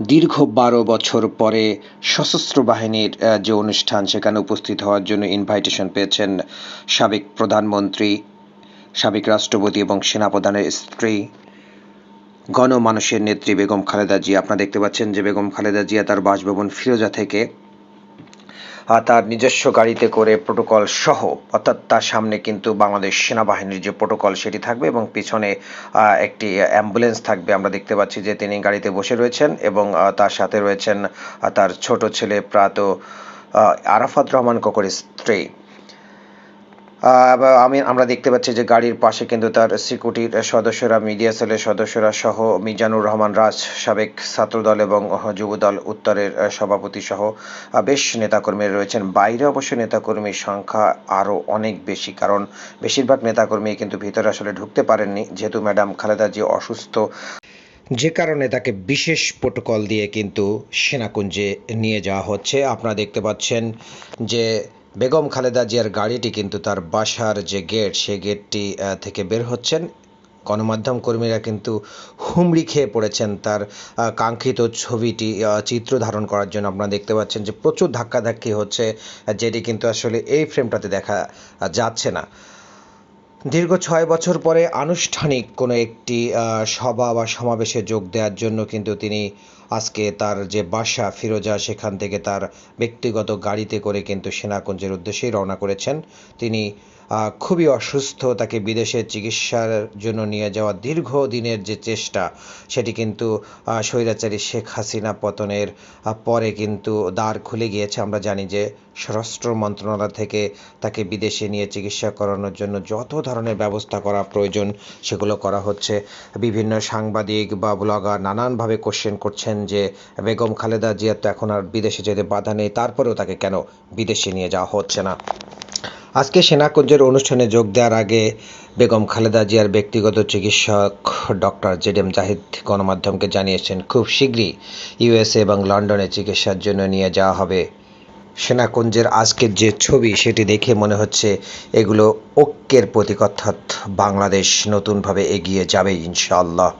দীর্ঘ বারো বছর পরে সশস্ত্র বাহিনীর যে অনুষ্ঠান, সেখানে উপস্থিত হওয়ার জন্য ইনভাইটেশন পেয়েছেন সাবেক প্রধানমন্ত্রী, সাবেক রাষ্ট্রপতি এবং সেনাপ্রধানের স্ত্রী, গণমানুষের নেত্রী বেগম খালেদা জিয়া। আপনারা দেখতে পাচ্ছেন যে বেগম খালেদা জিয়া তার বাসভবন ফিরোজা থেকে তার নিজস্ব গাড়িতে করে প্রোটোকল সহ, অর্থাৎ তার সামনে কিন্তু বাংলাদেশ সেনাবাহিনীর যে প্রোটোকল সেটি থাকবে এবং পিছনে একটি অ্যাম্বুলেন্স থাকবে। আমরা দেখতে পাচ্ছি যে তিনি গাড়িতে বসে রয়েছেন এবং তার সাথে রয়েছেন তার ছোট ছেলে প্রাত আরাফাত রহমান কোকরের স্ত্রী আমি, আমরা দেখতে পাচ্ছি যে গাড়ির পাশে কিন্তু তার সিকিউরিটির সদস্যরা মিডিয়া সেলের সদস্যরা সহ মিজানুর রহমান রাজ, সাবেক ছাত্রদল এবং যুবদল উত্তরের সভাপতি সহ বেশ নেতাকর্মীরা রয়েছেন। বাইরে অবশ্য নেতাকর্মীর সংখ্যা আরও অনেক বেশি, কারণ বেশিরভাগ নেতাকর্মী কিন্তু ভিতরে আসলে ঢুকতে পারেননি। যেহেতু ম্যাডাম খালেদা জি অসুস্থ, যে কারণে তাকে বিশেষ প্রোটোকল দিয়ে কিন্তু সেনাকুঞ্জে নিয়ে যাওয়া হচ্ছে। আপনারা দেখতে পাচ্ছেন যে বেগম খালেদা জিয়ার গাড়িটি কিন্তু তার বাসার যে গেট সে গেটটি থেকে বের হচ্ছেন। গণমাধ্যম কর্মীরা কিন্তু হুমড়ি খেয়ে পড়েছেন তার কাঙ্ক্ষিত ছবিটি চিত্র ধারণ করার জন্য। আপনারা দেখতে পাচ্ছেন যে প্রচুর ধাক্কাধাক্কি হচ্ছে, যেটি কিন্তু আসলে এই ফ্রেমটাতে দেখা যাচ্ছে না। দীর্ঘ ছয় বছর পরে আনুষ্ঠানিক কোনো একটি সভা বা সমাবেশে যোগ দেওয়ার জন্য কিন্তু তিনি আজকে তার যে বাসা ফিরোজা, সেখান থেকে তার ব্যক্তিগত গাড়িতে করে কিন্তু সেনাকুঞ্জের উদ্দেশ্যেই রওনা করেছেন। তিনি খুবই অসুস্থ, তাকে বিদেশে চিকিৎসার জন্য নিয়ে যাওয়া দীর্ঘ দিনের যে চেষ্টা, সেটি কিন্তু স্বৈরাচারী শেখ হাসিনা পতনের পরে কিন্তু দ্বার খুলে গিয়েছে। আমরা জানি যে স্বরাষ্ট্র মন্ত্রণালয় থেকে তাকে বিদেশে নিয়ে চিকিৎসা করানোর জন্য যত ধরনের ব্যবস্থা করা প্রয়োজন, সেগুলো করা হচ্ছে। বিভিন্ন সাংবাদিক বা ব্লগার নানানভাবে কোশ্চেন করছেন যে বেগম খালেদা জিয়ার তো এখন আর বিদেশে যেতে বাধা নেই, তারপরেও তাকে কেন বিদেশে নিয়ে যাওয়া হচ্ছে না? আজকে সেনাকুঞ্জের অনুষ্ঠানে যোগ দেওয়ার আগে বেগম খালেদা জিয়ার ব্যক্তিগত চিকিৎসক ডক্টর জেড এম জাহিদ গণমাধ্যমকে জানিয়েছেন, খুব শীঘ্রই ইউএসএ এবং লন্ডনে চিকিৎসার জন্য নিয়ে যাওয়া হবে। সেনাকুঞ্জের আজকের যে ছবি, সেটি দেখে মনে হচ্ছে এগুলো ঐক্যের প্রতীক অর্থাৎ বাংলাদেশ নতুনভাবে এগিয়ে যাবে ইনশাআল্লাহ।